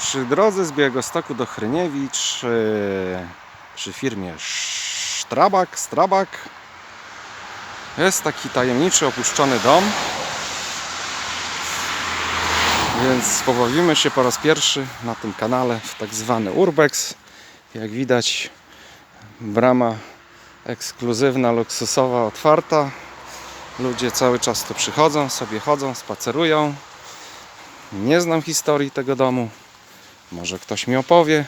Przy drodze z Białegostoku do Hryniewicz yy, przy firmie Strabak, Strabak jest taki tajemniczy, opuszczony dom. Więc pobawimy się po raz pierwszy na tym kanale w tak zwany Urbex. Jak widać brama ekskluzywna, luksusowa, otwarta. Ludzie cały czas tu przychodzą, sobie chodzą, spacerują. Nie znam historii tego domu. Może ktoś mi opowie.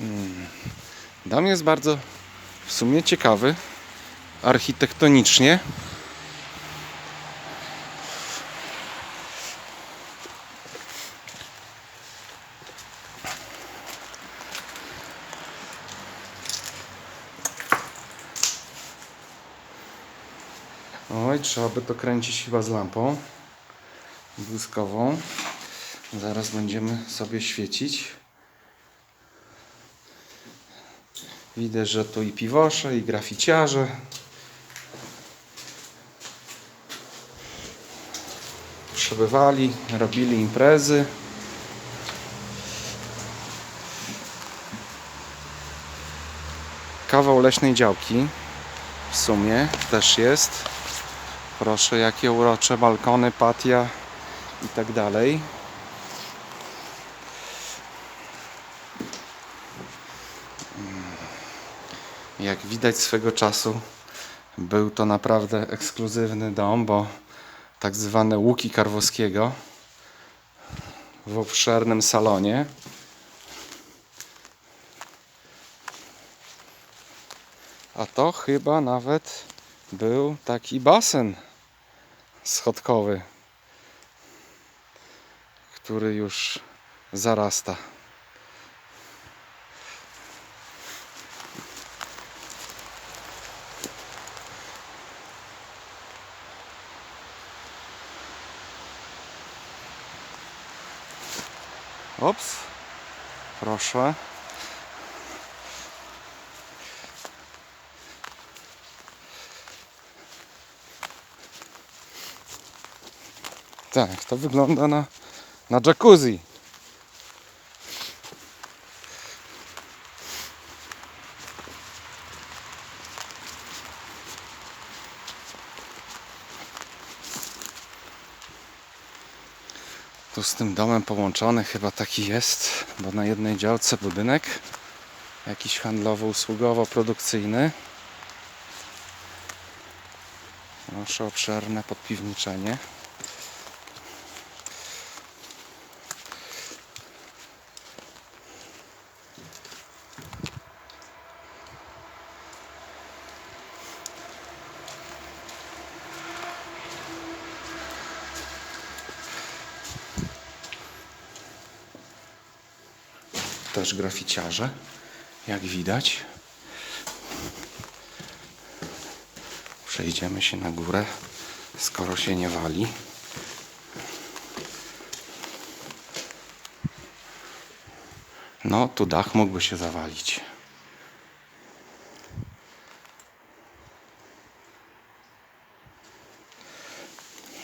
Mm. Dom jest bardzo w sumie ciekawy architektonicznie. Oj, trzeba by to kręcić chyba z lampą błyskową. Zaraz będziemy sobie świecić. Widzę, że tu i piwosze, i graficiarze. Przebywali, robili imprezy. Kawał leśnej działki w sumie też jest. Proszę, jakie urocze balkony, patia i tak dalej. Jak widać swego czasu był to naprawdę ekskluzywny dom, bo tak zwane łuki Karwowskiego w obszernym salonie. A to chyba nawet był taki basen schodkowy, który już zarasta. Ops, proszę. Tak, to wygląda na, na jacuzzi. Tu z tym domem połączony chyba taki jest, bo na jednej działce budynek jakiś handlowo-usługowo-produkcyjny. Proszę obszerne podpiwniczenie. Też graficiarze, jak widać. Przejdziemy się na górę, skoro się nie wali. No, tu dach mógłby się zawalić.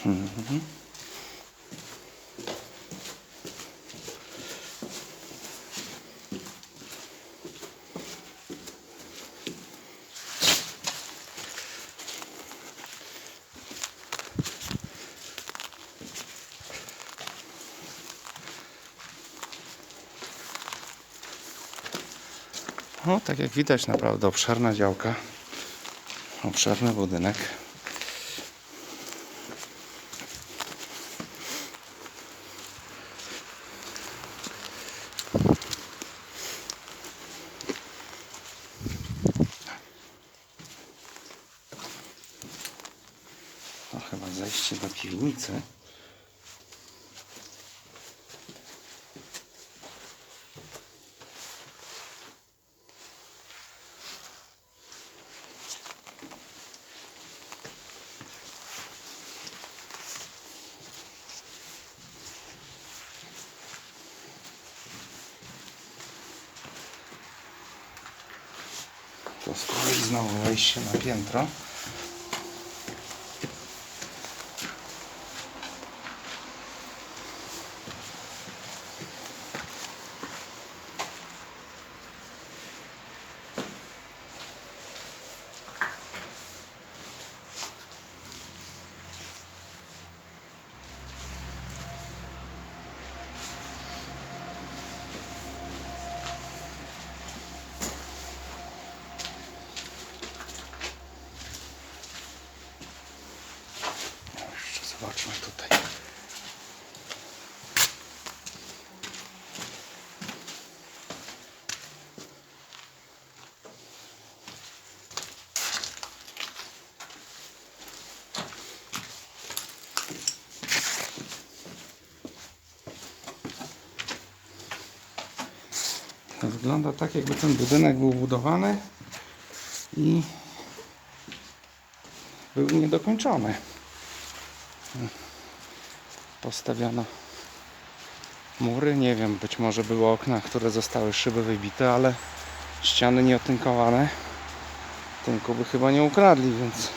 Mhm. No, tak jak widać, naprawdę obszerna działka, obszerny budynek. To chyba zejście do piwnicy. To z kolei znowu wejście na piętro. To wygląda tak, jakby ten budynek był budowany i był niedokończony. Postawiono mury, nie wiem, być może były okna, które zostały szyby wybite, ale ściany nieotynkowane. Tynku by chyba nie ukradli, więc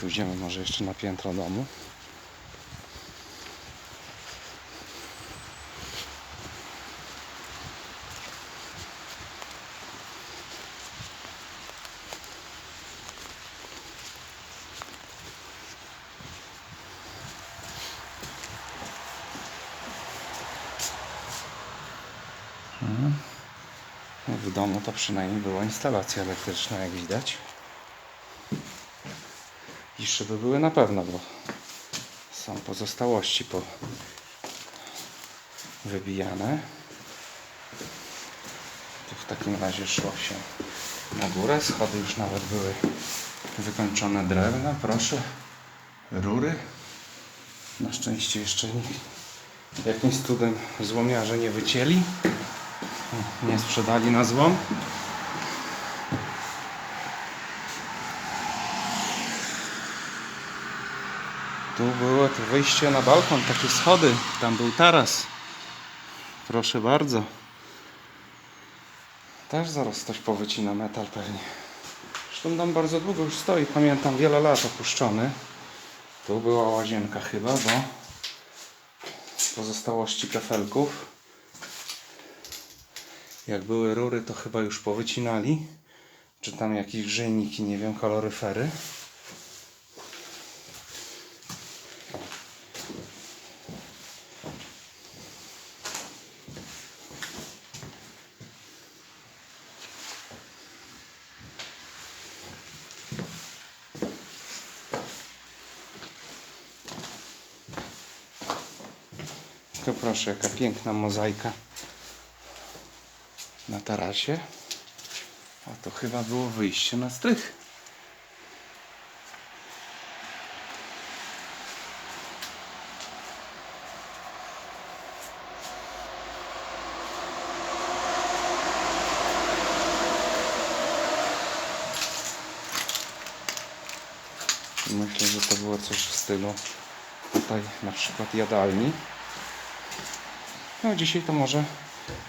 Pójdziemy może jeszcze na piętro domu. Mhm. W domu to przynajmniej była instalacja elektryczna, jak widać. I szyby były na pewno, bo są pozostałości po wybijane. Tu w takim razie szło się na górę. Schody już nawet były wykończone drewna. Proszę, rury. Na szczęście jeszcze nikt jakimś cudem złomiarze nie wycięli. Nie sprzedali na złom. Tu było to wyjście na balkon, takie schody. Tam był taras. Proszę bardzo. Też zaraz ktoś powycina metal pewnie. Zresztą dom bardzo długo już stoi. Pamiętam wiele lat opuszczony. Tu była łazienka chyba, bo pozostałości kafelków. Jak były rury, to chyba już powycinali. Czy tam jakieś grzejniki, nie wiem, kaloryfery. To proszę, jaka piękna mozaika na tarasie. A to chyba było wyjście na strych. Myślę, że to było coś w stylu tutaj na przykład jadalni. No dzisiaj to może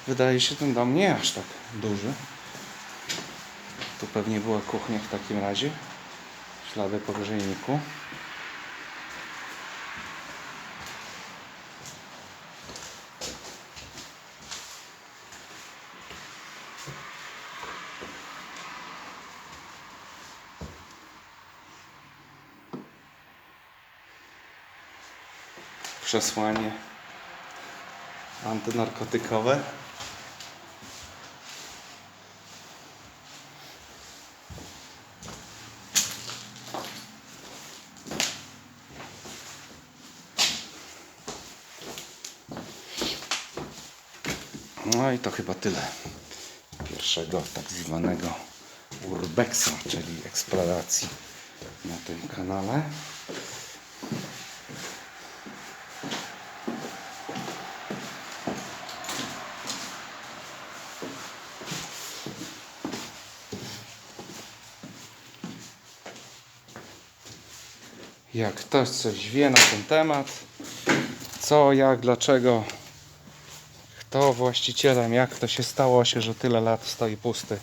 wydaje się ten dom nie aż tak duży. Tu pewnie była kuchnia w takim razie. Ślady po grzejniku. Przesłanie antynarkotykowe. No i to chyba tyle pierwszego tak zwanego urbexa, czyli eksploracji na tym kanale. Jak ktoś coś wie na ten temat, co, jak, dlaczego, kto właścicielem, jak to się stało się, że tyle lat stoi pusty.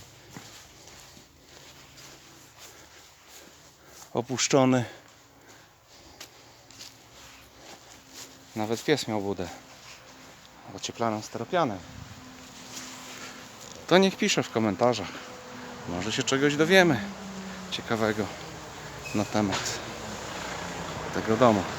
Opuszczony. Nawet pies miał budę. Ocieplaną steropianem. To niech pisze w komentarzach. Może się czegoś dowiemy ciekawego na temat tego domu.